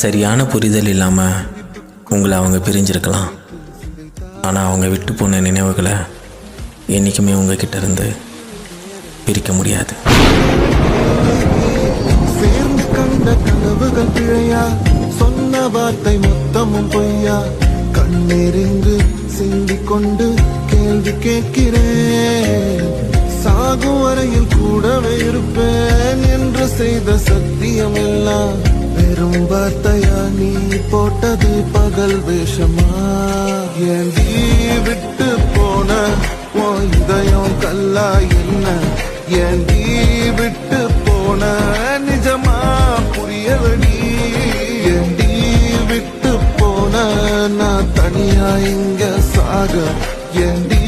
சரியான புரிதல் இல்லாமல் உங்களை அவங்க பிரிஞ்சிருக்கலாம். ஆனால் அவங்க விட்டு போன நினைவுகளை என்றைக்குமே உங்ககிட்ட இருந்து பிரிக்க முடியாது. சேர்ந்து கண்ட கனவுகள் பிழையா? சொன்ன வார்த்தை மொத்தமும் பொய்யா? கண்ணெறிந்து சிந்திக் கொண்டு கேள்வி கேட்கிறேன். சாகும் வரையில் கூடவே இருப்பேன் என்று செய்த சத்தியம் எல்லாம் வரும் வார்த்தையா நீ போட்டது பகல் வேஷமா? ஏந்தி விட்டு போன உன் இதயம் கல்லா என்ன? ஏந்தி விட்டு போன நிஜமா? புரியவடி ஏந்தி விட்டு போன? நான் தனியா இங்க சாக. ஏந்தி